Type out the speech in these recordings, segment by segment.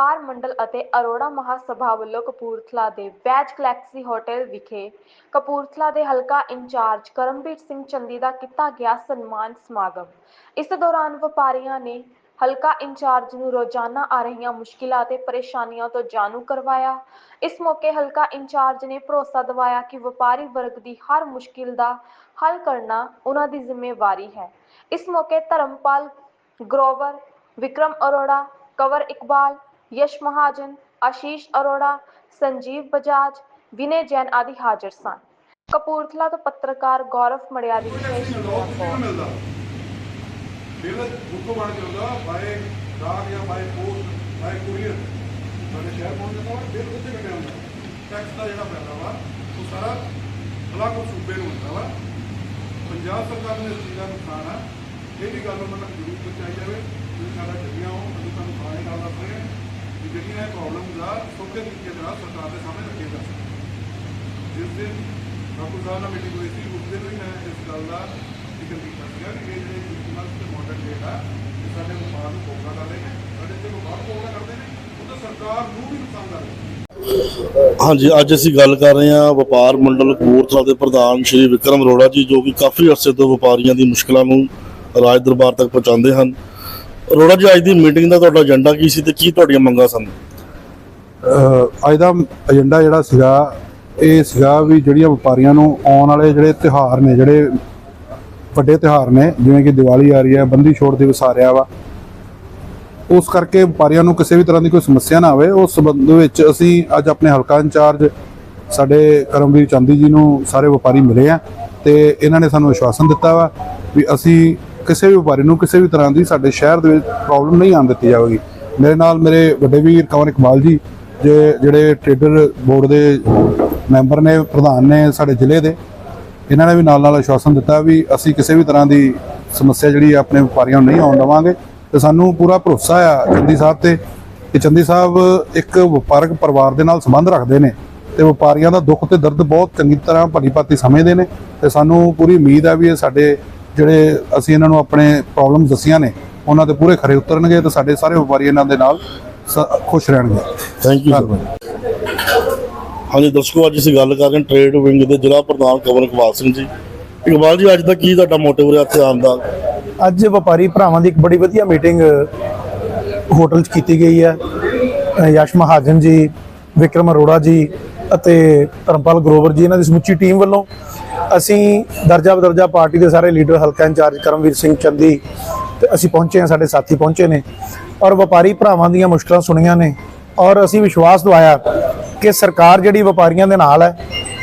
ਵਪਾਰ ਮੰਡਲ ਅਤੇ ਅਰੋੜਾ ਮਹਾਸਭਾ ਵੱਲੋਂ ਕਪੂਰਥਲਾ ਦੇ ਬੈਜ ਗਲੈਕਸੀ ਹੋਟਲ ਵਿਖੇ ਕਪੂਰਥਲਾ ਦੇ ਹਲਕਾ ਇੰਚਾਰਜ ਕਰਮਵੀਰ ਸਿੰਘ ਚੰਦੀ ਦਾ ਕੀਤਾ ਗਿਆ ਸਨਮਾਨ ਸਮਾਗਮ। ਇਸ ਦੌਰਾਨ ਵਪਾਰੀਆਂ ਨੇ ਹਲਕਾ ਇੰਚਾਰਜ ਨੂੰ ਰੋਜ਼ਾਨਾ ਆ ਰਹੀਆਂ ਮੁਸ਼ਕਿਲਾਂ ਤੇ ਪਰੇਸ਼ਾਨੀਆਂ ਤੋਂ ਜਾਣੂ ਕਰਵਾਇਆ। ਇਸ ਮੌਕੇ ਹਲਕਾ ਇੰਚਾਰਜ ਨੇ ਭਰੋਸਾ ਦਿਵਾਇਆ ਕਿ ਵਪਾਰੀ ਵਰਗ ਦੀ ਹਰ ਮੁਸ਼ਕਿਲ ਦਾ ਹੱਲ ਕਰਨਾ ਉਹਨਾਂ ਦੀ ਜ਼ਿੰਮੇਵਾਰੀ ਹੈ। ਇਸ ਮੌਕੇ ਧਰਮਪਾਲ ਗਰੋਵਰ, ਵਿਕਰਮ ਅਰੋੜਾ, ਕਵਰ ਇਕਬਾਲ ਯਸ਼ ਮਹਾਜਨ ਆਸ਼ੀਸ਼ ਅਰੋੜਾ ਸੰਜੀਵ ਬਜਾਜ ਵਿਨੇ ਜੈਨ ਆਦਿ ਹਾਜ਼ਰ ਸਨ। ਕਪੂਰਥਲਾ ਤੋਂ ਪੱਤਰਕਾਰ ਗੌਰਵ ਮੜਿਆ ਦੀ ਵਿਸ਼ੇਸ਼ ਰਿਪੋਰਟ। ਮਿਲਦਾ। ਬਿੱਲ ਉੱਥੋਂ ਬਣ ਕੇ ਆਉਂਦਾ ਬਾਏ ਡਾਕ ਜਾਂ ਬਾਏ ਪੋਸਟ ਬਾਏ ਕੁਰੀਅਰ ਸਾਡੇ ਸ਼ਹਿਰ ਪਹੁੰਚ ਜਾਂਦਾ ਵਾ ਬਿੱਲ ਉੱਥੇ ਕੱਟਿਆ ਹੁੰਦਾ। ਟੈਕਸ ਦਾ ਜਿਹੜਾ ਪੈਸਾ ਵਾ ਉਹ ਸਾਰਾ ਅਲੱਗ ਸੂਬੇ ਨੂੰ ਹੁੰਦਾ ਵਾ। ਪੰਜਾਬ ਸਰਕਾਰ ਨੇ ਇਸ ਚੀਜ਼ ਇਹ ਵੀ ਗੱਲ ਨੂੰ ਜ਼ਰੂਰ ਪਹੁੰਚਾਈ ਜਾਵੇ। ਤੁਸੀਂ ਸਾਡਾ ਜੱਗੀਆਂ ਹੋ ਅਸੀਂ ਤੁਹਾਨੂੰ ਸਾਰੇ ਗੱਲ ਦੱਸ ਰਹੇ ਹਾਂ। ਕਿ ਜਿਹੜੀਆਂ ਇਹ ਪ੍ਰੋਬਲਮਸ ਸੌਖੇ ਤਰੀਕੇ ਨਾਲ ਸਰਕਾਰ ਦੇ ਸਾਹਮਣੇ ਰੱਖੀਆਂ ਜਾ ਸਕਣ ਜਿਸ ਦਿਨ ਡਾਕਟਰ ਸਾਹਿਬ ਨਾਲ ਮੀਟਿੰਗ ਹੋਈ ਸੀ ਉਸ ਦਿਨ ਵੀ ਮੈਂ ਇਸ ਗੱਲ ਦਾ ਜ਼ਿਕਰ ਕੀਤਾ ਸੀਗਾ ਕਿ ਇਹ ਜਿਹੜੇ ਕ੍ਰਿਸਮਸ ਤੇ ਮਾਡਰਨ ਡੇਟ ਇਹ ਸਾਡੇ ਵਪਾਰ ਨੂੰ ਕੋਕਾ ਕਰ ਰਹੇ ਨੇ, ਸਾਡੇ ਤੇ ਵਪਾਰ ਕੋਕਾ ਕਰਦੇ ਨੇ, ਉਹ ਸਰਕਾਰ ਨੂੰ ਵੀ ਨੁਕਸਾਨ ਕਰ ਰਹੇ ਹਾਂਜੀ, ਅੱਜ ਅਸੀਂ ਗੱਲ ਕਰ ਰਹੇ ਹਾਂ ਵਪਾਰ ਮੰਡਲ ਕਪੂਰਥਲਾ ਦੇ ਪ੍ਰਧਾਨ ਸ਼੍ਰੀ ਵਿਕਰਮ ਅਰੋੜਾ ਜੀ, ਜੋ ਕਿ ਕਾਫੀ ਅਰਸੇ ਤੋਂ ਵਪਾਰੀਆਂ ਦੀ ਮੁਸ਼ਕਲਾਂ ਨੂੰ ਰਾਜ ਦਰਬਾਰ ਤੱਕ ਪਹੁੰਚਾਉਂਦੇ ਹਨ। ਅਰੋੜਾ ਜੀ, ਅੱਜ ਦੀ ਮੀਟਿੰਗ ਦਾ ਤੁਹਾਡਾ ਏਜੰਡਾ ਕੀ ਸੀ ਤੇ ਕੀ ਤੁਹਾਡੀਆਂ ਮੰਗਾਂ ਸਨ? ਅੱਜ ਦਾ ਏਜੰਡਾ ਜਿਹੜਾ ਸੀਗਾ, ਇਹ ਸੀਗਾ ਵੀ ਜਿਹੜੀਆਂ ਵਪਾਰੀਆਂ ਨੂੰ ਆਉਣ ਵਾਲੇ ਜਿਹੜੇ ਤਿਉਹਾਰ ਨੇ, ਜਿਹੜੇ ਵੱਡੇ ਤਿਉਹਾਰ ਨੇ, ਜਿਵੇਂ ਕਿ ਦੀਵਾਲੀ ਆ ਰਹੀ ਹੈ, ਬੰਦੀ ਛੋੜ ਦਿਵਸ ਆ ਰਿਹਾ ਵਾ, ਉਸ ਕਰਕੇ ਵਪਾਰੀਆਂ ਨੂੰ ਕਿਸੇ ਵੀ ਤਰ੍ਹਾਂ ਦੀ ਕੋਈ ਸਮੱਸਿਆ ਨਾ ਆਵੇ। ਉਸ ਸੰਬੰਧ ਵਿੱਚ ਅਸੀਂ ਅੱਜ ਆਪਣੇ ਹਲਕਾ ਇੰਚਾਰਜ, ਸਾਡੇ ਕਰਮਵੀਰ ਚਾਂਦੀ ਜੀ ਨੂੰ ਸਾਰੇ ਵਪਾਰੀ ਮਿਲੇ ਆ ਤੇ ਇਹਨਾਂ ਨੇ ਸਾਨੂੰ ਵਿਸ਼ਵਾਸਨ ਦਿੱਤਾ ਵਾ ਵੀ ਅਸੀਂ ਕਿਸੇ ਵੀ ਵਪਾਰੀ ਨੂੰ ਕਿਸੇ ਵੀ ਤਰ੍ਹਾਂ ਦੀ ਸਾਡੇ ਸ਼ਹਿਰ ਦੇ ਵਿੱਚ ਪ੍ਰੋਬਲਮ ਨਹੀਂ ਆਉਣ ਦਿੱਤੀ ਜਾਵੇਗੀ। ਮੇਰੇ ਨਾਲ ਮੇਰੇ ਵੱਡੇ ਵੀਰ ਕੰਵਰ ਇਕਬਾਲ ਜੀ, ਜੇ ਜਿਹੜੇ ਟ੍ਰੇਡਰ ਬੋਰਡ ਦੇ ਮੈਂਬਰ ਨੇ, ਪ੍ਰਧਾਨ ਨੇ ਸਾਡੇ ਜ਼ਿਲ੍ਹੇ ਦੇ, ਇਹਨਾਂ ਨੇ ਵੀ ਨਾਲ ਨਾਲ ਆਸ਼ਵਾਸਨ ਦਿੱਤਾ ਵੀ ਅਸੀਂ ਕਿਸੇ ਵੀ ਤਰ੍ਹਾਂ ਦੀ ਸਮੱਸਿਆ ਜਿਹੜੀ ਆ ਆਪਣੇ ਵਪਾਰੀਆਂ ਨੂੰ ਨਹੀਂ ਆਉਣ ਦੇਵਾਂਗੇ। ਤੇ ਸਾਨੂੰ ਪੂਰਾ ਭਰੋਸਾ ਆ ਚੰਦੀ ਸਾਹਿਬ ਤੇ ਕਿ ਚੰਦੀ ਸਾਹਿਬ ਇੱਕ ਵਪਾਰਕ ਪਰਿਵਾਰ ਦੇ ਨਾਲ ਸੰਬੰਧ ਰੱਖਦੇ ਨੇ ਤੇ ਵਪਾਰੀਆਂ ਦਾ ਦੁੱਖ ਤੇ ਦਰਦ ਬਹੁਤ ਚੰਗੀ ਤਰ੍ਹਾਂ ਭਲੀ ਭਾਂਤੀ ਸਮਝਦੇ ਨੇ ਤੇ ਸਾਨੂੰ ਪੂਰੀ ਉਮੀਦ ਆ ਵੀ ਇਹ ਸਾਡੇ ਜਿਹੜੇ ਅਸੀਂ ਇਹਨਾਂ ਨੂੰ ਆਪਣੇ ਪ੍ਰੋਬਲਮ ਦੱਸੀਆਂ ਨੇ ਉਹਨਾਂ ਤੇ ਪੂਰੇ ਖਰੇ ਉਤਰਨਗੇ ਤੇ ਸਾਡੇ ਸਾਰੇ ਵਪਾਰੀ ਇਹਨਾਂ ਦੇ ਨਾਲ ਖੁਸ਼ ਰਹਿਣਗੇ। ਥੈਂਕ ਯੂ ਸਰ ਹਾਂਜੀ ਦਰਸ਼ਕੋ ਅੱਜ ਅਸੀਂ ਗੱਲ ਕਰ ਰਹੇ ਹਾਂ ਟ੍ਰੇਡ ਵਿੰਗ ਦੇ ਜ਼ਿਲ੍ਹਾ ਪ੍ਰਧਾਨ ਕੰਵਰ ਇਕਬਾਲ ਸਿੰਘ ਜੀ। ਇਕਬਾਲ ਜੀ ਅੱਜ ਦਾ ਕੀ ਤੁਹਾਡਾ ਮੋਟਿਵ ਰਿਹਾ ਇੱਥੇ ਆਉਣ ਦਾ? ਅੱਜ ਵਪਾਰੀ ਭਰਾਵਾਂ ਦੀ ਇੱਕ ਬੜੀ ਵਧੀਆ ਮੀਟਿੰਗ ਹੋਟਲ 'ਚ ਕੀਤੀ ਗਈ ਹੈ। ਯਸ਼ ਮਹਾਜਨ ਜੀ ਵਿਕਰਮ ਅਰੋੜਾ ਜੀ ਅਤੇ ਧਰਮਪਾਲ ਗਰੋਵਰ ਜੀ ਇਹਨਾਂ ਦੀ ਸਮੁੱਚੀ ਟੀਮ ਵੱਲੋਂ ਅਸੀਂ ਦਰਜਾ ਬਦਰਜਾ ਪਾਰਟੀ ਦੇ ਸਾਰੇ ਲੀਡਰ ਹਲਕਾ ਇੰਚਾਰਜ ਕਰਮਵੀਰ ਸਿੰਘ ਚੰਦੀ ਤੇ ਅਸੀਂ ਪਹੁੰਚੇ ਹਾਂ, ਸਾਡੇ ਸਾਥੀ ਪਹੁੰਚੇ ਨੇ ਔਰ ਵਪਾਰੀ ਭਰਾਵਾਂ ਦੀਆਂ ਮੁਸ਼ਕਲਾਂ ਸੁਣੀਆਂ ਨੇ ਔਰ ਅਸੀਂ ਵਿਸ਼ਵਾਸ ਦਵਾਇਆ ਕਿ ਸਰਕਾਰ ਜਿਹੜੀ ਵਪਾਰੀਆਂ ਦੇ ਨਾਲ ਹੈ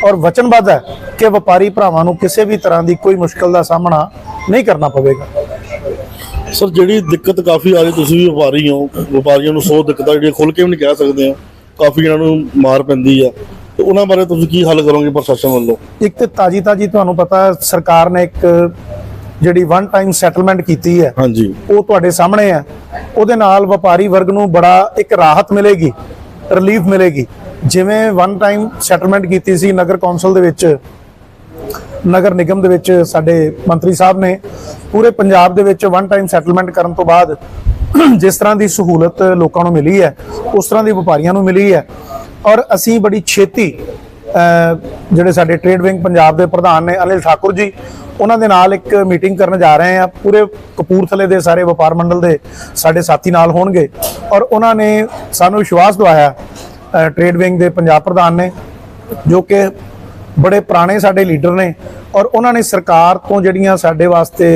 ਔਰ ਵਚਨਬੱਧ ਹੈ ਕਿ ਵਪਾਰੀ ਭਰਾਵਾਂ ਨੂੰ ਕਿਸੇ ਵੀ ਤਰ੍ਹਾਂ ਦੀ ਕੋਈ ਮੁਸ਼ਕਲ ਦਾ ਸਾਹਮਣਾ ਨਹੀਂ ਕਰਨਾ ਪਵੇਗਾ। ਸਰ, ਜਿਹੜੀ ਦਿੱਕਤ ਕਾਫੀ ਆ ਰਹੀ, ਤੁਸੀਂ ਵੀ ਵਪਾਰੀ ਹੋ, ਵਪਾਰੀਆਂ ਨੂੰ ਸੋ ਦਿੱਕਤਾਂ ਜਿਹੜੀਆਂ ਖੁੱਲ ਕੇ ਵੀ ਨਹੀਂ ਕਹਿ ਸਕਦੇ ਆ ਕਾਫੀ ਇਹਨਾਂ ਨੂੰ ਮਾਰ ਪੈਂਦੀ ਆ। ਤੇ ਉਹਨਾਂ ਬਾਰੇ ਤੁਸੀਂ ਕੀ ਹੱਲ ਕਰੋਗੇ ਪ੍ਰਸ਼ਾਸਨ ਵੱਲੋਂ? ਇੱਕ ਤੇ ਤਾਜੀ ਤਾਜੀ ਤੁਹਾਨੂੰ ਪਤਾ ਸਰਕਾਰ ਨੇ ਇੱਕ ਜਿਹੜੀ ਵਨ ਟਾਈਮ ਸੈਟਲਮੈਂਟ ਕੀਤੀ ਹੈ ਹਾਂਜੀ। ਉਹ ਤੁਹਾਡੇ ਸਾਹਮਣੇ ਹੈ। ਉਹਦੇ ਨਾਲ ਵਪਾਰੀ ਵਰਗ ਨੂੰ ਬੜਾ ਇੱਕ ਰਾਹਤ ਮਿਲੇਗੀ ਰਿਲੀਫ ਮਿਲੇਗੀ। ਜਿਵੇਂ ਵਨ ਟਾਈਮ ਸੈਟਲਮੈਂਟ ਕੀਤੀ ਸੀ ਨਗਰ ਕੌਂਸਲ ਦੇ ਵਿੱਚ ਨਗਰ ਨਿਗਮ ਦੇ ਵਿੱਚ ਸਾਡੇ ਮੰਤਰੀ ਸਾਹਿਬ ਨੇ ਪੂਰੇ ਪੰਜਾਬ ਦੇ ਵਿੱਚ ਵਨ ਟਾਈਮ ਸੈਟਲਮੈਂਟ ਕਰਨ ਤੋਂ ਬਾਅਦ ਜਿਸ ਤਰ੍ਹਾਂ ਦੀ ਸਹੂਲਤ ਲੋਕਾਂ ਨੂੰ ਮਿਲੀ ਹੈ ਉਸ ਤਰ੍ਹਾਂ ਦੀ ਵਪਾਰੀਆਂ ਨੂੰ ਮਿਲੀ ਹੈ ਔਰ ਅਸੀਂ ਬੜੀ ਛੇਤੀ ਜਿਹੜੇ ਸਾਡੇ ਟ੍ਰੇਡ ਵਿੰਗ ਪੰਜਾਬ ਦੇ ਪ੍ਰਧਾਨ ਨੇ ਅਨਿਲ ਠਾਕੁਰ ਜੀ ਉਹਨਾਂ ਦੇ ਨਾਲ ਇੱਕ ਮੀਟਿੰਗ ਕਰਨ ਜਾ ਰਹੇ ਆ ਪੂਰੇ ਕਪੂਰਥਲੇ ਦੇ ਸਾਰੇ ਵਪਾਰ ਮੰਡਲ ਦੇ ਸਾਡੇ ਸਾਥੀ ਨਾਲ ਹੋਣਗੇ। ਔਰ ਉਹਨਾਂ ਨੇ ਸਾਨੂੰ ਵਿਸ਼ਵਾਸ ਦਵਾਇਆ ਅਹ, ਟ੍ਰੇਡ ਵਿੰਗ ਦੇ ਪੰਜਾਬ ਪ੍ਰਧਾਨ ਨੇ ਜੋ ਕਿ ਬੜੇ ਪੁਰਾਣੇ ਸਾਡੇ ਲੀਡਰ ਨੇ। ਔਰ ਉਹਨਾਂ ਨੇ ਸਰਕਾਰ ਤੋਂ ਜਿਹੜੀਆਂ ਸਾਡੇ ਵਾਸਤੇ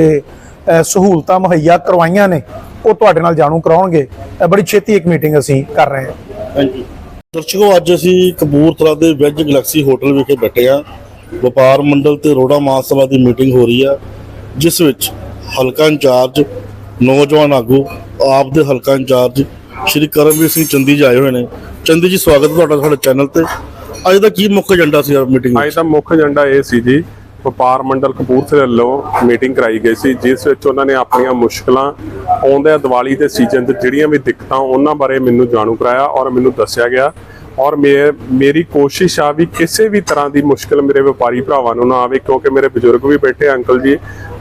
ਸਹੂਲਤਾਂ ਮੁਹੱਈਆ ਕਰਵਾਈਆਂ ਨੇ ਉਹ ਤੁਹਾਡੇ ਨਾਲ ਜਾਣੂ ਕਰਾਉਣਗੇ। ਬੜੀ ਛੇਤੀ ਇੱਕ ਮੀਟਿੰਗ ਅਸੀਂ ਕਰ ਰਹੇ ਹਾਂ। ਥੈਂਕ ਦਰਸ਼ਕੋ, ਅੱਜ ਅਸੀਂ ਕਪੂਰਥਲਾ ਦੇ ਵੈਜ ਗਲੈਕਸੀ ਹੋਟਲ ਵਿਖੇ ਬੈਠੇ ਆ ਵਪਾਰ ਮੰਡਲ ਤੇ ਰੋੜਾ ਮਹਾਸਭਾ ਦੀ ਮੀਟਿੰਗ ਹੋ ਰਹੀ ਆ, ਜਿਸ ਵਿੱਚ ਹਲਕਾ ਇੰਚਾਰਜ ਨੌਜਵਾਨ ਆਗੂ, ਆਪ ਦੇ ਹਲਕਾ ਇੰਚਾਰਜ ਸ਼੍ਰੀ ਕਰਮਵੀਰ ਸਿੰਘ ਚੰਦੀ ਜੀ ਆਏ ਹੋਏ ਨੇ। ਚੰਦੀ ਜੀ, ਸਵਾਗਤ ਤੁਹਾਡਾ ਸਾਡੇ ਚੈਨਲ ਤੇ। ਅੱਜ ਦਾ ਕੀ ਮੁੱਖ ਏਜੰਡਾ ਸੀ ਮੀਟਿੰਗ ਅੱਜ ਦਾ ਮੁੱਖ ਏਜੰਡਾ ਇਹ ਸੀ ਜੀ ਵਪਾਰ ਮੰਡਲ ਕਪੂਰਥਲੇ ਵੱਲੋਂ ਮੀਟਿੰਗ ਕਰਾਈ ਗਈ ਸੀ, ਜਿਸ ਵਿੱਚ ਉਹਨਾਂ ਨੇ ਆਪਣੀਆਂ ਮੁਸ਼ਕਲਾਂ ਆਉਂਦੇ ਦੀਵਾਲੀ ਦੇ ਸੀਜ਼ਨ 'ਚ ਜਿਹੜੀਆਂ ਵੀ ਦਿੱਕਤਾਂ ਉਹਨਾਂ ਬਾਰੇ ਮੈਨੂੰ ਜਾਣੂ ਕਰਾਇਆ ਔਰ ਮੈਨੂੰ ਦੱਸਿਆ ਗਿਆ। ਔਰ ਮੇ- ਮੇਰੀ ਕੋਸ਼ਿਸ਼ ਆ ਵੀ ਕਿਸੇ ਵੀ ਤਰ੍ਹਾਂ ਦੀ ਮੁਸ਼ਕਲ ਮੇਰੇ ਵਪਾਰੀ ਭਰਾਵਾਂ ਨੂੰ ਨਾ ਆਵੇ, ਕਿਉਂਕਿ ਮੇਰੇ ਬਜ਼ੁਰਗ ਵੀ ਬੈਠੇ ਅੰਕਲ ਜੀ।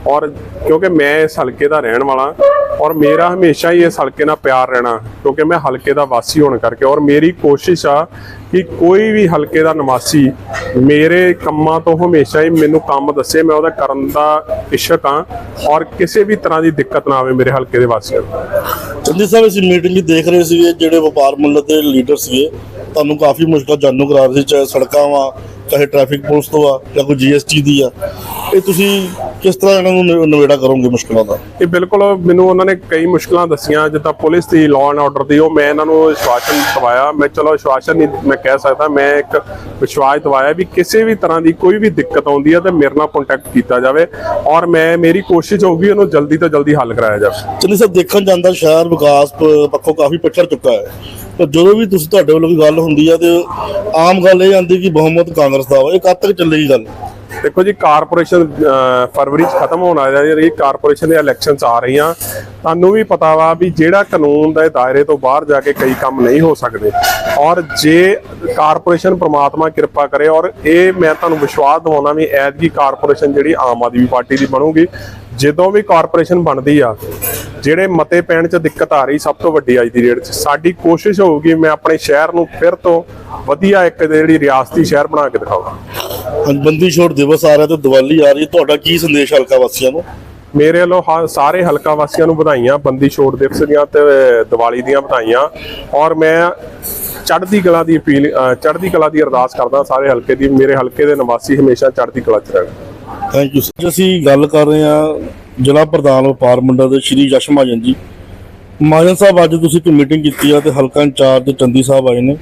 ਔਰ ਕਿਉਂਕਿ ਮੈਂ ਇਸ ਹਲਕੇ ਦਾ ਰਹਿਣ ਵਾਲਾ ਔਰ ਮੇਰਾ ਹਮੇਸ਼ਾ ਹੀ ਇਸ ਹਲਕੇ ਨਾਲ ਪਿਆਰ ਰਹਿਣਾ, ਕਿਉਂਕਿ ਮੈਂ ਹਲਕੇ ਦਾ ਵਾਸੀ ਹੋਣ ਕਰਕੇ ਔਰ ਮੇਰੀ ਕੋਸ਼ਿਸ਼ ਆ ਕਿ ਕੋਈ ਵੀ ਹਲਕੇ ਦਾ ਨਿਵਾਸੀ ਮੇਰੇ ਕੰਮਾਂ ਤੋਂ ਹਮੇਸ਼ਾ ਹੀ ਮੈਨੂੰ ਕੰਮ ਦੱਸੇ, ਮੈਂ ਉਹਦਾ ਕਰਨ ਦਾ ਇੱਛਕ ਹਾਂ ਔਰ ਕਿਸੇ ਵੀ ਤਰ੍ਹਾਂ ਦੀ ਦਿੱਕਤ ਨਾ ਆਵੇ ਮੇਰੇ ਹਲਕੇ ਦੇ ਵਾਸੀਆਂ ਨੂੰ। ਚੰਦੀ ਸਾਹਿਬ ਅਸੀਂ ਮੀਟਿੰਗ ਵੀ ਦੇਖ ਰਹੇ ਸੀਗੇ, ਜਿਹੜੇ ਵਪਾਰ ਮੰਡਲ ਦੇ ਲੀਡਰ ਸੀਗੇ, ਤੁਹਾਨੂੰ ਕਾਫੀ ਮੁਸ਼ਕਲ ਜਾਣੂ ਕਰਾ ਰਹੇ ਸੀ, ਚਾਹੇ ਸੜਕਾਂ ਵਾ ਚਾਹੇ ਟ੍ਰੈਫਿਕ ਪੁਲਿਸ ਤੋਂ ਆ ਜਾਂ ਕੋਈ ਜੀਐਸਟੀ ਦੀ ਆ ਇਹ ਤੁਸੀਂ ਕਿਸ ਤਰ੍ਹਾਂ ਇਹਨਾਂ ਨੂੰ ਨਿ- ਨਿਬੇੜਾ ਕਰੋਗੇ ਮੁਸ਼ਕਲਾਂ ਦਾ? ਇਹ ਬਿਲਕੁਲ ਮੈਨੂੰ ਉਹਨਾਂ ਨੇ ਕਈ ਮੁਸ਼ਕਲਾਂ ਦੱਸੀਆਂ ਜਿੱਦਾਂ ਪੁਲਿਸ ਦੀ ਲਾਅ ਐਂਡ ਆਰਡਰ ਦੀ ਉਹ ਮੈਂ ਇਹਨਾਂ ਨੂੰ ਵਿਸ਼ਵਾਸਨ ਦਵਾਇਆ। ਮੈਂ ਚਲੋ ਵਿਸ਼ਵਾਸਨ ਨਹੀਂ ਮੈਂ ਕਹਿ ਸਕਦਾ ਮੈਂ ਇੱਕ ਵਿਸ਼ਵਾਸ ਦਵਾਇਆ ਵੀ ਕਿਸੇ ਵੀ ਤਰ੍ਹਾਂ ਦੀ ਕੋਈ ਵੀ ਦਿੱਕਤ ਆਉਂਦੀ ਹੈ ਤਾਂ ਮੇਰੇ ਨਾਲ ਕੰਟੈਕਟ ਕੀਤਾ ਜਾਵੇ ਔਰ ਮੈਂ ਮੇਰੀ ਕੋਸ਼ਿਸ਼ ਹੋਊਗੀ ਉਹਨੂੰ ਜਲਦੀ ਤੋਂ ਜਲਦੀ ਹੱਲ ਕਰਾਇਆ ਜਾਵੇ। ਚੰਦੀ ਸਾਹਿਬ ਦੇਖਣ ਜਾਂਦਾ ਸ਼ਹਿਰ ਵਿਕਾਸ ਪੱਖੋਂ ਕਾਫੀ ਪਿਛੜ ਚੁੱਕਾ ਹੈ। ਪਰ ਜਦੋਂ ਵੀ ਤੁਸੀਂ ਤੁਹਾਡੇ ਵੱਲੋਂ ਕੋਈ ਗੱਲ ਹੁੰਦੀ ਆ ਤੇ ਆਮ ਗੱਲ ਇਹ ਆਂਦੀ ਕਿ ਬਹੁਮਤ ਕਾਂਗਰਸ ਦਾ ਵਾ, ਇਹ ਕਦ ਤੱਕ ਚੱਲੇਗੀ ਗੱਲ? ਦੇਖੋ ਜੀ, ਕਾਰਪੋਰੇਸ਼ਨ ਫਰਵਰੀ ਚ ਖਤਮ ਹੋਣ ਆ ਰਹੀ ਕਾਰਪੋਰੇਸ਼ਨ ਦੇ ਇਲੈਕਸ਼ਨਸ ਆ ਰਹੀਆਂ, ਤੁਹਾਨੂੰ ਵੀ ਪਤਾ ਵਾ ਵੀ ਜਿਹੜਾ ਕਾਨੂੰਨ ਦੇ ਦਾਇਰੇ ਤੋਂ ਬਾਹਰ ਜਾ ਕੇ ਕਈ ਕੰਮ ਨਹੀਂ ਹੋ ਸਕਦੇ। ਔਰ ਜੇ ਕਾਰਪੋਰੇਸ਼ਨ ਪ੍ਰਮਾਤਮਾ ਕਿਰਪਾ ਕਰੇ, ਔਰ ਇਹ ਮੈਂ ਤੁਹਾਨੂੰ ਵਿਸ਼ਵਾਸ ਦਿਵਾਉਣਾ ਵੀ ਐਤਕੀ ਕਾਰਪੋਰੇਸ਼ਨ ਜਿਹੜੀ ਆਮ ਆਦਮੀ ਪਾਰਟੀ ਦੀ ਬਣੂਗੀ ਜਦੋਂ ਵੀ ਕਾਰਪੋਰੇਸ਼ਨ ਬਣਦੀ ਆ ਜਿਹੜੇ ਮਤੇ ਪੈਣ 'ਚ ਦਿੱਕਤ ਆ ਰਹੀ ਸਭ ਤੋਂ ਵੱਡੀ ਅੱਜ ਦੀ ਡੇਟ 'ਚ। ਸਾਡੀ ਕੋਸ਼ਿਸ਼ ਹੋਊਗੀ ਮੈਂ ਆਪਣੇ ਸ਼ਹਿਰ ਨੂੰ ਫਿਰ ਤੋਂ ਵਧੀਆ ਇੱਕ ਜਿਹੜੀ ਰਿਆਸਤੀ ਸ਼ਹਿਰ ਬਣਾ ਕੇ ਦਿਖਾਵਾਂ ਹਾਂਜੀ ਬੰਦੀ ਛੋੜ ਦਿਵਸ ਆ ਰਿਹਾ ਤੇ ਦੀਵਾਲੀ ਆ ਰਹੀ ਤੁਹਾਡਾ ਕੀ ਸੰਦੇਸ਼ ਹਲਕਾ ਵਾਸੀਆਂ ਨੂੰ? ਮੇਰੇ ਵੱਲੋਂ ਸਾਰੇ ਹਲਕਾ ਵਾਸੀਆਂ ਨੂੰ ਵਧਾਈਆਂ ਬੰਦੀ ਛੋੜ ਦਿਵਸ ਦੀਆਂ ਤੇ ਦੀਵਾਲੀ ਦੀਆਂ ਵਧਾਈਆਂ। ਔਰ ਮੈਂ ਚੜ੍ਹਦੀ ਕਲਾ ਦੀ ਅਪੀਲ ਚੜ੍ਹਦੀ ਕਲਾ ਦੀ ਅਰਦਾਸ ਕਰਦਾ ਸਾਰੇ ਹਲਕੇ ਦੀ ਮੇਰੇ ਹਲਕੇ ਦੇ ਨਿਵਾਸੀ ਹਮੇਸ਼ਾ ਚੜ੍ਹਦੀ ਕਲਾ 'ਚ ਰਹਿਣ। ਥੈਂਕ ਯੂ ਸਰ ਅਸੀਂ ਗੱਲ ਕਰ ਰਹੇ ਹਾਂ ਜ਼ਿਲ੍ਹਾ ਪ੍ਰਧਾਨ ਵਪਾਰ ਮੰਡਲ ਦੇ ਸ਼੍ਰੀ ਜਸ਼ ਮਹਾਜਨ ਜੀ। ਮਹਾਜਨ ਸਾਹਿਬ ਅੱਜ ਤੁਸੀਂ ਇੱਕ ਮੀਟਿੰਗ ਕੀਤੀ ਆ ਤੇ ਹਲਕਾ ਇੰਚਾਰਜ ਚੰਦੀ ਸਾਹਿਬ ਆਏ ਨੇ।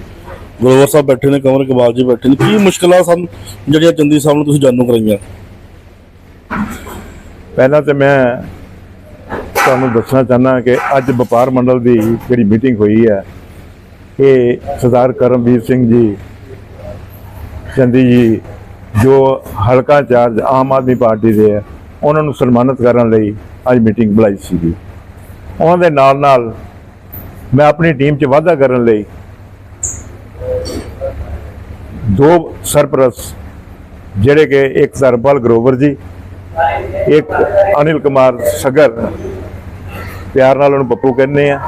ਗਰੋਵਰ ਸਾਹਿਬ ਬੈਠੇ ਨੇ ਕਮਰ ਇਕਬਾਲ ਜੀ ਬੈਠੇ ਨੇ। ਕੀ ਮੁਸ਼ਕਲਾਂ ਸਨ ਜਿਹੜੀਆਂ ਚੰਦੀ ਸਾਹਿਬ ਨੂੰ ਤੁਸੀਂ ਜਾਣੂ ਕਰਾਈਆਂ? ਪਹਿਲਾਂ ਤੇ ਮੈਂ ਤੁਹਾਨੂੰ ਦੱਸਣਾ ਚਾਹਨਾ ਕਿ ਅੱਜ ਵਪਾਰ ਮੰਡਲ ਦੀ ਜਿਹੜੀ ਮੀਟਿੰਗ ਹੋਈ ਹੈ ਇਹ ਸਰਦਾਰ ਕਰਮਵੀਰ ਸਿੰਘ ਜੀ ਚੰਦੀ ਜੀ ਜੋ ਹਲਕਾ ਇੰਚਾਰਜ ਆਮ ਆਦਮੀ ਪਾਰਟੀ ਦੇ ਹੈ, ਉਹਨਾਂ ਨੂੰ ਸਨਮਾਨਿਤ ਕਰਨ ਲਈ ਅੱਜ ਮੀਟਿੰਗ ਬੁਲਾਈ ਸੀਗੀ। ਉਹਨਾਂ ਦੇ ਨਾਲ ਨਾਲ ਮੈਂ ਆਪਣੀ ਟੀਮ 'ਚ ਵਾਧਾ ਕਰਨ ਲਈ ਦੋ ਸਰਪ੍ਰਸ ਜਿਹੜੇ ਕਿ ਇੱਕ ਸਰਪਾਲ ਗਰੋਵਰ ਜੀ, ਇੱਕ ਅਨਿਲ ਕੁਮਾਰ ਸਗਰ, ਪਿਆਰ ਨਾਲ ਉਹਨੂੰ ਪੱਪੂ ਕਹਿੰਦੇ ਆ।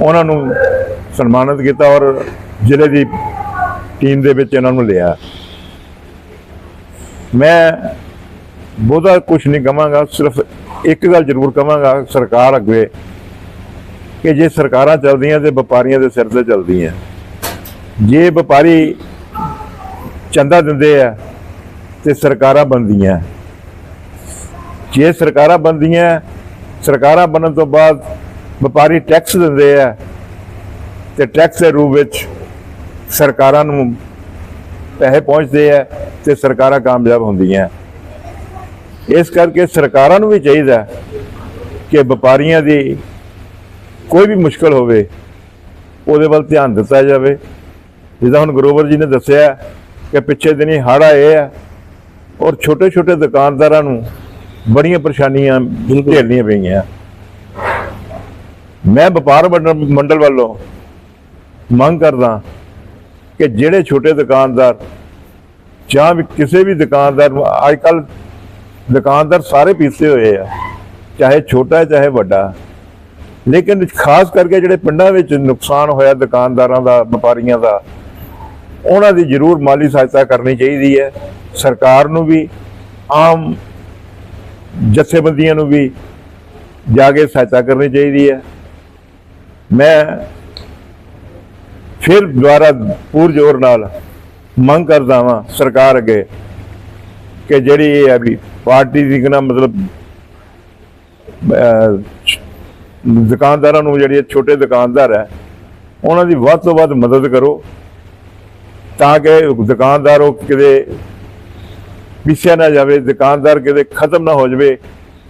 ਉਹਨਾਂ ਨੂੰ ਸਨਮਾਨਿਤ ਕੀਤਾ ਔਰ ਜ਼ਿਲ੍ਹੇ ਦੀ ਟੀਮ ਦੇ ਵਿੱਚ ਇਹਨਾਂ ਨੂੰ ਲਿਆ। ਮੈਂ ਬਹੁਤਾ ਕੁਝ ਨਹੀਂ ਕਵਾਂਗਾ, ਸਿਰਫ ਇੱਕ ਗੱਲ ਜ਼ਰੂਰ ਕਵਾਂਗਾ ਸਰਕਾਰ ਅੱਗੇ, ਕਿ ਜੇ ਸਰਕਾਰਾਂ ਚੱਲਦੀਆਂ ਤੇ ਵਪਾਰੀਆਂ ਦੇ ਸਿਰ ਤੇ ਚੱਲਦੀਆਂ। ਜੇ ਵਪਾਰੀ ਚੰਦਾ ਦਿੰਦੇ ਆ ਤੇ ਸਰਕਾਰਾਂ ਬਣਦੀਆਂ। ਜੇ ਸਰਕਾਰਾਂ ਬਣਦੀਆਂ, ਸਰਕਾਰਾਂ ਬਣਨ ਤੋਂ ਬਾਅਦ ਵਪਾਰੀ ਟੈਕਸ ਦਿੰਦੇ ਆ ਤੇ ਟੈਕਸ ਦੇ ਰੂਪ ਵਿੱਚ ਸਰਕਾਰਾਂ ਨੂੰ ਪੈਸੇ ਪਹੁੰਚਦੇ ਆ ਤੇ ਸਰਕਾਰਾਂ ਕਾਮਯਾਬ ਹੁੰਦੀਆਂ। ਇਸ ਕਰਕੇ ਸਰਕਾਰਾਂ ਨੂੰ ਵੀ ਚਾਹੀਦਾ ਕਿ ਵਪਾਰੀਆਂ ਦੀ ਕੋਈ ਵੀ ਮੁਸ਼ਕਲ ਹੋਵੇ ਉਹਦੇ ਵੱਲ ਧਿਆਨ ਦਿੱਤਾ ਜਾਵੇ। ਜਿੱਦਾਂ ਹੁਣ ਗਰੋਵਰ ਜੀ ਨੇ ਦੱਸਿਆ ਕਿ ਪਿੱਛੇ ਦਿਨੀ ਹੜ੍ਹ ਆਏ ਆ ਔਰ ਛੋਟੇ ਛੋਟੇ ਦੁਕਾਨਦਾਰਾਂ ਨੂੰ ਬੜੀਆਂ ਪਰੇਸ਼ਾਨੀਆਂ ਝੇਲਣੀਆਂ ਪਈਆਂ। ਮੈਂ ਵਪਾਰ ਮੰਡਲ ਵੱਲੋਂ ਮੰਗ ਕਰਦਾ ਕਿ ਜਿਹੜੇ ਛੋਟੇ ਦੁਕਾਨਦਾਰ ਜਾਂ ਵੀ ਕਿਸੇ ਵੀ ਦੁਕਾਨਦਾਰ ਨੂੰ ਅੱਜ ਕੱਲ ਦੁਕਾਨਦਾਰ ਸਾਰੇ ਪੀਸੇ ਹੋਏ ਆ, ਚਾਹੇ ਛੋਟਾ ਚਾਹੇ ਵੱਡਾ। ਲੇਕਿਨ ਖਾਸ ਕਰਕੇ ਜਿਹੜੇ ਪਿੰਡਾਂ ਵਿੱਚ ਨੁਕਸਾਨ ਹੋਇਆ ਦੁਕਾਨਦਾਰਾਂ ਦਾ, ਵਪਾਰੀਆਂ ਦਾ, ਉਹਨਾਂ ਦੀ ਜ਼ਰੂਰ ਮਾਲੀ ਸਹਾਇਤਾ ਕਰਨੀ ਚਾਹੀਦੀ ਹੈ। ਸਰਕਾਰ ਨੂੰ ਵੀ, ਆਮ ਜਥੇਬੰਦੀਆਂ ਨੂੰ ਵੀ ਜਾ ਕੇ ਸਹਾਇਤਾ ਕਰਨੀ ਚਾਹੀਦੀ ਹੈ। ਮੈਂ ਫਿਰ ਦੁਬਾਰਾ ਪੂਰ ਜ਼ੋਰ ਨਾਲ ਮੰਗ ਕਰਦਾ ਵਾਂ ਸਰਕਾਰ ਅੱਗੇ ਕਿ ਜਿਹੜੀ ਇਹ ਹੈ ਵੀ ਪਾਰਟੀ ਦੀ ਨਾ ਮਤਲਬ ਦੁਕਾਨਦਾਰਾਂ ਨੂੰ ਜਿਹੜੇ ਛੋਟੇ ਦੁਕਾਨਦਾਰ ਹੈ, ਉਹਨਾਂ ਦੀ ਵੱਧ ਤੋਂ ਵੱਧ ਮਦਦ ਕਰੋ ਤਾਂ ਕਿ ਦੁਕਾਨਦਾਰ ਉਹ ਕਿਤੇ ਪਿੱਛੇ ਨਾ ਜਾਵੇ, ਦੁਕਾਨਦਾਰ ਕਿਤੇ ਖਤਮ ਨਾ ਹੋ ਜਾਵੇ।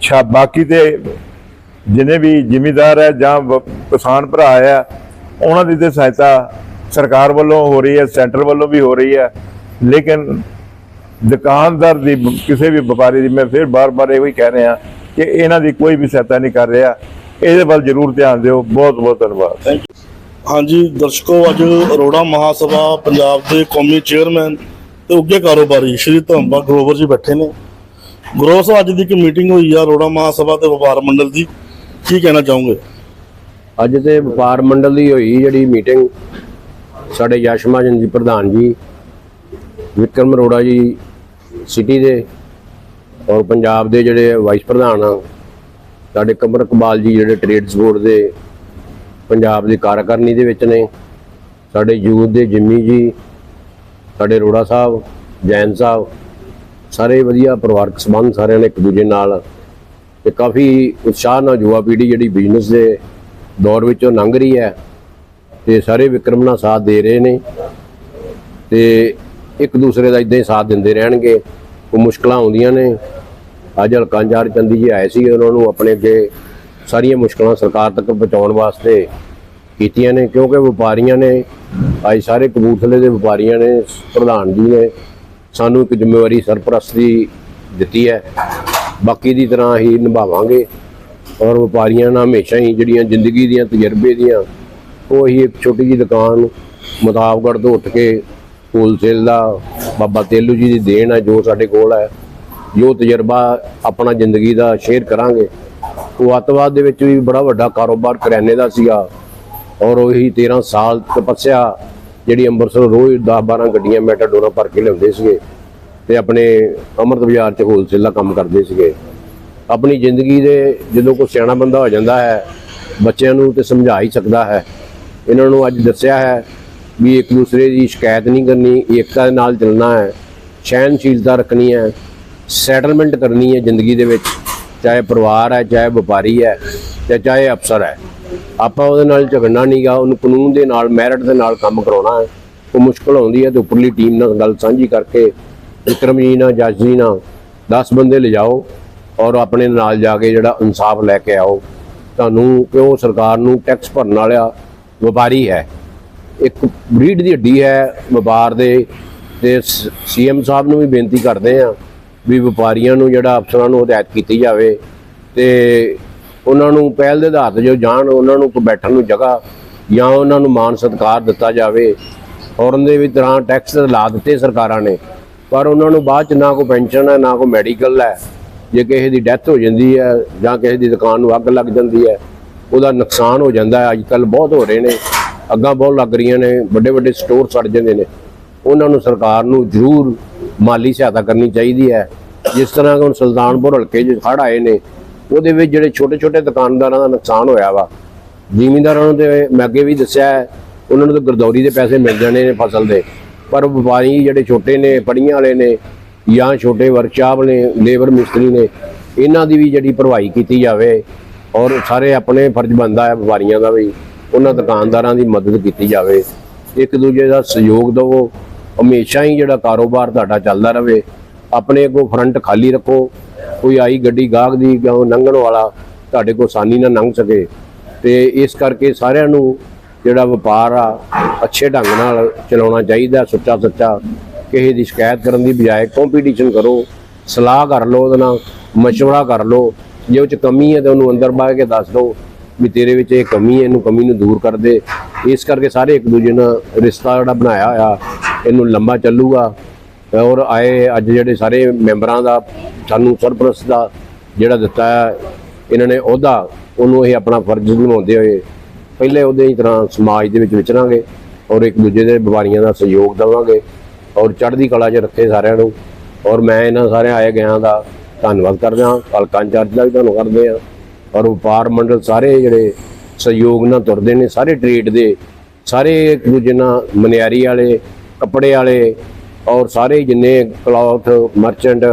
ਛਾ ਬਾਕੀ ਤੇ ਜਿਨੇ ਵੀ ਜ਼ਿਮੀਦਾਰ ਹੈ ਜਾਂ ਕਿਸਾਨ ਭਰਾ ਹੈ ਉਹਨਾਂ ਦੀ ਤੇ ਸਹਾਇਤਾ ਸਰਕਾਰ ਵੱਲੋਂ ਹੋ ਰਹੀ ਹੈ, ਸੈਂਟਰ ਵੱਲੋਂ ਵੀ ਹੋ ਰਹੀ ਹੈ। ਲੇਕਿਨ ਦੁਕਾਨਦਾਰ ਦੀ, ਕਿਸੇ ਵੀ ਵਪਾਰੀ ਦੀ, ਮੈਂ ਫਿਰ ਬਾਰ-ਬਾਰ ਇਹੋ ਹੀ ਕਹਿ ਰਿਹਾ ਕਿ ਇਹਨਾਂ ਦੀ ਕੋਈ ਵੀ ਸਹਾਇਤਾ ਨਹੀਂ ਕਰ ਰਿਹਾ। ਇਹਦੇ ਵੱਲ ਜ਼ਰੂਰ ਧਿਆਨ ਦਿਓ। ਬਹੁਤ ਬਹੁਤ ਧੰਨਵਾਦ ਹਾਂਜੀ, ਦਰਸ਼ਕੋ, ਅੱਜ ਅਰੋੜਾ ਮਹਾਸਭਾ ਪੰਜਾਬ ਦੇ ਕੌਮੀ ਚੇਅਰਮੈਨ ਤੇ ਉੱਗੇ ਕਾਰੋਬਾਰੀ ਸ਼੍ਰੀ ਧੰਬਾ ਗਰੋਵਰ ਜੀ ਬੈਠੇ ਨੇ। ਗੁਰੂ ਸਾਹਿਬ ਅੱਜ ਦੀ ਇੱਕ ਮੀਟਿੰਗ ਹੋਈ ਆ ਅਰੋੜਾ ਮਹਾਸਭਾ ਤੇ ਵਪਾਰ ਮੰਡਲ ਦੀ। ਕੀ ਕਹਿਣਾ ਚਾਹੋਗੇ? ਅੱਜ ਤੇ ਵਪਾਰ ਮੰਡਲ ਦੀ ਹੋਈ ਜਿਹੜੀ ਮੀਟਿੰਗ, ਸਾਡੇ ਯਸ਼ ਮਹਾਜਨ ਜੀ, ਪ੍ਰਧਾਨ ਜੀ, ਵਿਕਰਮ ਅਰੋੜਾ ਜੀ ਸਿਟੀ ਦੇ ਔਰ ਪੰਜਾਬ ਦੇ ਜਿਹੜੇ ਵਾਈਸ ਪ੍ਰਧਾਨ ਆ, ਸਾਡੇ ਕਮਰ ਇਕਬਾਲ ਜੀ ਜਿਹੜੇ ਟ੍ਰੇਡਸ ਬੋਰਡ ਦੇ, ਪੰਜਾਬ ਦੀ ਕਾਰਜਕਾਰਨੀ ਦੇ ਵਿੱਚ ਨੇ, ਸਾਡੇ ਯੂਥ ਦੇ ਜਿੰਮੀ ਜੀ, ਸਾਡੇ ਅਰੋੜਾ ਸਾਹਿਬ, ਜੈਨ ਸਾਹਿਬ, ਸਾਰੇ ਵਧੀਆ ਪਰਿਵਾਰਕ ਸੰਬੰਧ ਸਾਰਿਆਂ ਨੇ ਇੱਕ ਦੂਜੇ ਨਾਲ, ਤੇ ਕਾਫੀ ਉਤਸ਼ਾਹ ਨਾਲ ਯੁਵਾ ਪੀੜ੍ਹੀ ਜਿਹੜੀ ਬਿਜ਼ਨਸ ਦੇ ਦੌਰ ਵਿੱਚੋਂ ਲੰਘ ਰਹੀ ਹੈ ਤੇ ਸਾਰੇ ਵਿਕਰਮ ਨਾਲ ਸਾਥ ਦੇ ਰਹੇ ਨੇ ਤੇ ਇੱਕ ਦੂਸਰੇ ਦਾ ਇਦਾਂ ਹੀ ਸਾਥ ਦਿੰਦੇ ਰਹਿਣਗੇ। ਕੋਈ ਮੁਸ਼ਕਲਾਂ ਆਉਂਦੀਆਂ ਨੇ। ਅੱਜ ਹਲਕਾ ਇੰਚਾਰਜ ਚੰਦੀ ਜੀ ਆਏ ਸੀ ਉਹਨਾਂ ਨੂੰ ਆਪਣੇ ਅੱਗੇ ਸਾਰੀਆਂ ਮੁਸ਼ਕਲਾਂ ਸਰਕਾਰ ਤੱਕ ਪਹੁੰਚਾਉਣ ਵਾਸਤੇ ਕੀਤੀਆਂ ਨੇ, ਕਿਉਂਕਿ ਵਪਾਰੀਆਂ ਨੇ, ਅੱਜ ਸਾਰੇ ਕਬੂਤਰਲੇ ਦੇ ਵਪਾਰੀਆਂ ਨੇ, ਪ੍ਰਧਾਨ ਜੀ ਨੇ ਸਾਨੂੰ ਇੱਕ ਜ਼ਿੰਮੇਵਾਰੀ ਸਰਪ੍ਰਸਤੀ ਦਿੱਤੀ ਹੈ। ਬਾਕੀ ਦੀ ਤਰ੍ਹਾਂ ਹੀ ਨਿਭਾਵਾਂਗੇ। ਔਰ ਵਪਾਰੀਆਂ ਨਾਲ ਹਮੇਸ਼ਾ ਹੀ ਜਿਹੜੀਆਂ ਜ਼ਿੰਦਗੀ ਦੀਆਂ, ਤਜਰਬੇ ਦੀਆਂ, ਉਹ ਹੀ ਇੱਕ ਛੋਟੀ ਜਿਹੀ ਦੁਕਾਨ ਮੁਤਾਬਗੜ ਤੋਂ ਉੱਠ ਕੇ ਹੋਲਸੇਲ ਦਾ ਬਾਬਾ ਤੇਲੂ ਜੀ ਦੀ ਦੇਣ ਹੈ ਜੋ ਸਾਡੇ ਕੋਲ ਹੈ ਜੋ ਤਜਰਬਾ ਆਪਣਾ ਜ਼ਿੰਦਗੀ ਦਾ ਸ਼ੇਅਰ ਕਰਾਂਗੇ। ਉਹ ਅੱਤਵਾਦ ਦੇ ਵਿੱਚ ਵੀ ਬੜਾ ਵੱਡਾ ਕਾਰੋਬਾਰ ਕਰਿਆਨੇ ਦਾ ਸੀਗਾ। ਔਰ ਉਹੀ 13 ਸਾਲ ਤਪੱਸਿਆ ਜਿਹੜੀ ਅੰਮ੍ਰਿਤਸਰ ਰੋਜ਼ 10 12 ਗੱਡੀਆਂ, ਮੈਟਾਡੋਰਾਂ ਭਰ ਕੇ ਲਿਆਉਂਦੇ ਸੀਗੇ ਤੇ ਆਪਣੇ ਅੰਮ੍ਰਿਤ ਬਾਜ਼ਾਰ 'ਚ ਹੋਲਸੇਲ ਦਾ ਕੰਮ ਕਰਦੇ ਸੀਗੇ। ਆਪਣੀ ਜ਼ਿੰਦਗੀ ਦੇ ਜਦੋਂ ਕੋਈ ਸਿਆਣਾ ਬੰਦਾ ਹੋ ਜਾਂਦਾ ਹੈ, ਬੱਚਿਆਂ ਨੂੰ ਤੇ ਸਮਝਾ ਹੀ ਸਕਦਾ ਹੈ। ਇਹਨਾਂ ਨੂੰ ਅੱਜ ਦੱਸਿਆ ਹੈ ਵੀ ਇੱਕ ਦੂਸਰੇ ਦੀ ਸ਼ਿਕਾਇਤ ਨਹੀਂ ਕਰਨੀ, ਏਕਤਾ ਦੇ ਨਾਲ ਚੱਲਣਾ ਹੈ ਸਹਿਨਸ਼ੀਲਤਾ ਰੱਖਣੀ ਹੈ ਸੈਟਲਮੈਂਟ ਕਰਨੀ ਹੈ ਜ਼ਿੰਦਗੀ ਦੇ ਵਿੱਚ, ਚਾਹੇ ਪਰਿਵਾਰ ਹੈ, ਚਾਹੇ ਵਪਾਰੀ ਹੈ ਤੇ ਚਾਹੇ ਅਫਸਰ ਹੈ। ਆਪਾਂ ਉਹਦੇ ਨਾਲ ਝਗੜਨਾ ਨਹੀਂਗਾ ਉਹਨੂੰ ਕਾਨੂੰਨ ਦੇ ਨਾਲ ਮੈਰਿਟ ਦੇ ਨਾਲ ਕੰਮ ਕਰਾਉਣਾ ਹੈ। ਉਹ ਮੁਸ਼ਕਲ ਆਉਂਦੀ ਹੈ ਤੇ ਉੱਪਰਲੀ ਟੀਮ ਨਾਲ ਗੱਲ ਸਾਂਝੀ ਕਰਕੇ ਵਿਕਰਮ ਜੀ ਨਾਲ ਜੱਜ ਜੀ ਨਾਲ 10 ਬੰਦੇ ਲਿਜਾਓ। ਔਰ ਆਪਣੇ ਨਾਲ ਜਾ ਕੇ ਜਿਹੜਾ ਇਨਸਾਫ ਲੈ ਕੇ ਆਓ, ਤੁਹਾਨੂੰ ਕਿਉਂ ਸਰਕਾਰ ਨੂੰ ਟੈਕਸ ਭਰਨ ਵਾਲਾ ਵਪਾਰੀ ਹੈ? ਇੱਕ ਬਰੀਡ ਦੀ ਹੱਡੀ ਹੈ ਵਪਾਰ ਦੇ, ਤੇ ਸੀਐਮ ਸਾਹਿਬ ਨੂੰ ਵੀ ਬੇਨਤੀ ਕਰਦੇ ਆ ਵੀ ਵਪਾਰੀਆਂ ਨੂੰ ਜਿਹੜਾ ਅਫਸਰਾਂ ਨੂੰ ਹਦਾਇਤ ਕੀਤੀ ਜਾਵੇ ਤੇ ਉਹਨਾਂ ਨੂੰ ਪਹਿਲ ਦੇ ਆਧਾਰ ਤੇ ਜੋ ਜਾਣ, ਉਹਨਾਂ ਨੂੰ ਕੋਈ ਬੈਠਣ ਨੂੰ ਜਗ੍ਹਾ ਜਾਂ ਉਹਨਾਂ ਨੂੰ ਮਾਨ ਸਤਿਕਾਰ ਦਿੱਤਾ ਜਾਵੇ। ਫੌਰਨ ਦੇ ਵੀ ਤਰ੍ਹਾਂ ਟੈਕਸ ਲਾ ਦਿੱਤੇ ਸਰਕਾਰਾਂ ਨੇ, ਪਰ ਉਹਨਾਂ ਨੂੰ ਬਾਅਦ ਚ ਨਾ ਕੋਈ ਪੈਨਸ਼ਨ ਹੈ, ਨਾ ਕੋਈ ਮੈਡੀਕਲ ਹੈ। ਜੇ ਕਿਸੇ ਦੀ ਡੈਥ ਹੋ ਜਾਂਦੀ ਹੈ ਜਾਂ ਕਿਸੇ ਦੀ ਦੁਕਾਨ ਨੂੰ ਅੱਗ ਲੱਗ ਜਾਂਦੀ ਹੈ ਉਹਦਾ ਨੁਕਸਾਨ ਹੋ ਜਾਂਦਾ ਹੈ। ਅੱਜ ਕੱਲ ਬਹੁਤ ਹੋ ਰਹੇ ਨੇ। ਅੱਗਾਂ ਬਹੁਤ ਲੱਗ ਰਹੀਆਂ ਨੇ। ਵੱਡੇ ਵੱਡੇ ਸਟੋਰ ਸੜ ਜਾਂਦੇ ਨੇ। ਉਹਨਾਂ ਨੂੰ ਸਰਕਾਰ ਨੂੰ ਜ਼ਰੂਰ ਮਾਲੀ ਸਹਾਇਤਾ ਕਰਨੀ ਚਾਹੀਦੀ ਹੈ। ਜਿਸ ਤਰ੍ਹਾਂ ਹੁਣ ਸੁਲਤਾਨਪੁਰ ਹਲਕੇ 'ਚ ਹੜ੍ਹ ਆਏ ਨੇ ਉਹਦੇ ਵਿੱਚ ਜਿਹੜੇ ਛੋਟੇ ਛੋਟੇ ਦੁਕਾਨਦਾਰਾਂ ਦਾ ਨੁਕਸਾਨ ਹੋਇਆ ਵਾ। ਜ਼ਿਮੀਂਦਾਰਾਂ ਨੂੰ ਤੇ ਮੈਂ ਅੱਗੇ ਵੀ ਦੱਸਿਆ ਹੈ, ਉਹਨਾਂ ਨੂੰ ਤਾਂ ਗਰਦੌਰੀ ਦੇ ਪੈਸੇ ਮਿਲ ਜਾਣੇ ਨੇ ਫਸਲ ਦੇ। ਪਰ ਵਪਾਰੀ ਜਿਹੜੇ ਛੋਟੇ ਨੇ ਪੜੀਆਂ ਵਾਲੇ ਨੇ ਜਾਂ ਛੋਟੇ ਵਰਕਸ਼ਾਪ ਨੇ, ਲੇਬਰ ਮਿਸਤਰੀ ਨੇ, ਇਹਨਾਂ ਦੀ ਵੀ ਜਿਹੜੀ ਭਰਵਾਈ ਕੀਤੀ ਜਾਵੇ ਔਰ ਸਾਰੇ ਆਪਣੇ ਫਰਜ਼ ਬਣਦਾ ਹੈ ਵਪਾਰੀਆਂ ਦਾ ਵੀ, ਉਹਨਾਂ ਦੁਕਾਨਦਾਰਾਂ ਦੀ ਮਦਦ ਕੀਤੀ ਜਾਵੇ। ਇੱਕ ਦੂਜੇ ਦਾ ਸਹਿਯੋਗ ਦਿਵੋ। ਹਮੇਸ਼ਾ ਹੀ ਜਿਹੜਾ ਕਾਰੋਬਾਰ ਤੁਹਾਡਾ ਚੱਲਦਾ ਰਹੇ, ਆਪਣੇ ਅੱਗੋਂ ਫਰੰਟ ਖਾਲੀ ਰੱਖੋ। ਕੋਈ ਆਈ ਗੱਡੀ ਗਾਹਕ ਦੀ ਜਾਂ ਲੰਘਣ ਵਾਲਾ ਤੁਹਾਡੇ ਕੋਲ ਆਸਾਨੀ ਨਾਲ ਲੰਘ ਸਕੇ। ਤੇ ਇਸ ਕਰਕੇ ਸਾਰਿਆਂ ਨੂੰ ਜਿਹੜਾ ਵਪਾਰ ਆ, ਅੱਛੇ ਢੰਗ ਨਾਲ ਚਲਾਉਣਾ ਚਾਹੀਦਾ ਸੁੱਚਾ ਸੱਚਾ ਕਿਸੇ ਦੀ ਸ਼ਿਕਾਇਤ ਕਰਨ ਦੀ ਬਜਾਏ ਕੰਪੀਟੀਸ਼ਨ ਕਰੋ, ਸਲਾਹ ਕਰ ਲਓ ਉਹਦੇ ਨਾਲ, ਮਸ਼ਵਰਾ ਕਰ ਲਓ, ਜੇ ਉਹ ਚ ਕਮੀ ਹੈ ਤਾਂ ਉਹਨੂੰ ਅੰਦਰ ਬਾਹ ਕੇ ਦੱਸ ਦਿਓ ਵੀ ਤੇਰੇ ਵਿੱਚ ਇਹ ਕਮੀ ਹੈ, ਇਹਨੂੰ ਕਮੀ ਨੂੰ ਦੂਰ ਕਰ ਦੇ। ਇਸ ਕਰਕੇ ਸਾਰੇ ਇੱਕ ਦੂਜੇ ਨਾਲ ਰਿਸ਼ਤਾ ਜਿਹੜਾ ਬਣਾਇਆ ਹੋਇਆ, ਇਹਨੂੰ ਲੰਮਾ ਚੱਲੂਗਾ। ਔਰ ਆਏ ਅੱਜ ਜਿਹੜੇ ਸਾਰੇ ਮੈਂਬਰਾਂ ਦਾ, ਸਾਨੂੰ ਸਰਪ੍ਰਸਤ ਦਾ ਜਿਹੜਾ ਦਿੱਤਾ ਹੈ, ਇਹਨਾਂ ਨੇ ਅਹੁਦਾ, ਉਹਨੂੰ ਇਹ ਆਪਣਾ ਫਰਜ਼ ਨਿਭਾਉਂਦੇ ਹੋਏ ਪਹਿਲੇ ਉਹਦੇ ਹੀ ਤਰ੍ਹਾਂ ਸਮਾਜ ਦੇ ਵਿੱਚ ਵਿਚਰਾਂਗੇ ਔਰ ਇੱਕ ਦੂਜੇ ਦੇ ਬਿਮਾਰੀਆਂ ਦਾ ਸਹਿਯੋਗ ਦੇਵਾਂਗੇ। ਔਰ ਚੜ੍ਹਦੀ ਕਲਾ 'ਚ ਰੱਖੇ ਸਾਰਿਆਂ ਨੂੰ। ਔਰ ਮੈਂ ਇਹਨਾਂ ਸਾਰਿਆਂ ਆਏ ਗਿਆਂ ਦਾ ਧੰਨਵਾਦ ਕਰਦਾ ਹਾਂ। ਹਲਕਾ ਇੰਚਾਰਜ ਦਾ ਵੀ ਧੰਨਵਾਦ ਕਰਦੇ ਹਾਂ। ਔਰ ਵਪਾਰ ਮੰਡਲ ਸਾਰੇ ਜਿਹੜੇ ਸਹਿਯੋਗ ਨਾਲ ਤੁਰਦੇ ਨੇ, ਸਾਰੇ ਟ੍ਰੇਡ ਦੇ, ਸਾਰੇ ਇੱਕ ਦੂਜੇ ਨਾਲ ਮਨਿਆਰੀ ਵਾਲੇ, ਕੱਪੜੇ ਵਾਲੇ, ਔਰ ਸਾਰੇ ਜਿੰਨੇ ਕਲੌਥ ਮਰਚੈਂਟ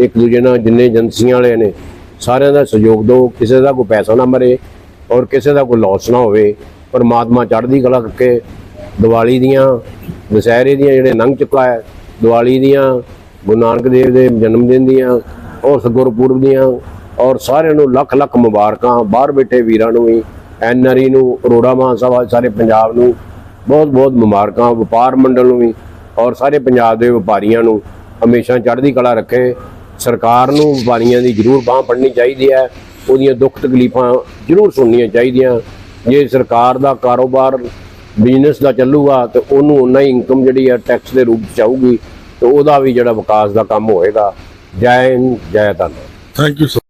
ਇੱਕ ਦੂਜੇ ਨਾਲ ਜਿੰਨੇ ਏਜੰਸੀਆਂ ਵਾਲੇ ਨੇ, ਸਾਰਿਆਂ ਦਾ ਸਹਿਯੋਗ ਦਿਓ। ਕਿਸੇ ਦਾ ਕੋਈ ਪੈਸਾ ਨਾ ਮਰੇ ਔਰ ਕਿਸੇ ਦਾ ਕੋਈ ਲਾਸ ਨਾ ਹੋਵੇ। ਪਰਮਾਤਮਾ ਚੜ੍ਹਦੀ ਕਲਾ ਕਰਕੇ ਦੀਵਾਲੀ ਦੀਆਂ ਦੁਸਹਿਰੇ ਦੀਆਂ ਜਿਹੜੇ ਲੰਘ ਚੁੱਕਾ ਹੈ, ਦੀਵਾਲੀ ਦੀਆਂ, ਗੁਰੂ ਨਾਨਕ ਦੇਵ ਦੇ ਜਨਮ ਦਿਨ ਦੀਆਂ ਔਰ ਗੁਰਪੁਰਬ ਦੀਆਂ ਔਰ ਸਾਰਿਆਂ ਨੂੰ ਲੱਖ ਲੱਖ ਮੁਬਾਰਕਾਂ, ਬਾਹਰ ਬੈਠੇ ਵੀਰਾਂ ਨੂੰ ਵੀ ਐਨਆਰਈ ਨੂੰ, ਅਰੋੜਾ ਮਹਾਸਭਾ ਸਾਰੇ ਪੰਜਾਬ ਨੂੰ ਬਹੁਤ ਬਹੁਤ ਮੁਬਾਰਕਾਂ, ਵਪਾਰ ਮੰਡਲ ਨੂੰ ਵੀ ਔਰ ਸਾਰੇ ਪੰਜਾਬ ਦੇ ਵਪਾਰੀਆਂ ਨੂੰ ਹਮੇਸ਼ਾ ਚੜ੍ਹਦੀ ਕਲਾ ਰੱਖੇ। ਸਰਕਾਰ ਨੂੰ ਵਪਾਰੀਆਂ ਦੀ ਜ਼ਰੂਰ ਬਾਹ ਪੜਨੀ ਚਾਹੀਦੀ ਹੈ, ਉਹਦੀਆਂ ਦੁੱਖ ਤਕਲੀਫਾਂ ਜ਼ਰੂਰ ਸੁਣਨੀਆਂ ਚਾਹੀਦੀਆਂ। ਜੇ ਸਰਕਾਰ ਦਾ ਕਾਰੋਬਾਰ ਬਿਜ਼ਨਸ ਦਾ ਚੱਲੂਗਾ ਤੇ ਉਹਨੂੰ ਉਨਾ ਹੀ ਇਨਕਮ ਜਿਹੜੀ ਹੈ ਟੈਕਸ ਦੇ ਰੂਪ ਚ ਆਊਗੀ ਤੇ ਉਹਦਾ ਵੀ ਜਿਹੜਾ ਵਿਕਾਸ ਦਾ ਕੰਮ ਹੋਏਗਾ। ਜੈ ਹਿੰਦ, ਜੈ ਧੰਨ। Thank you sir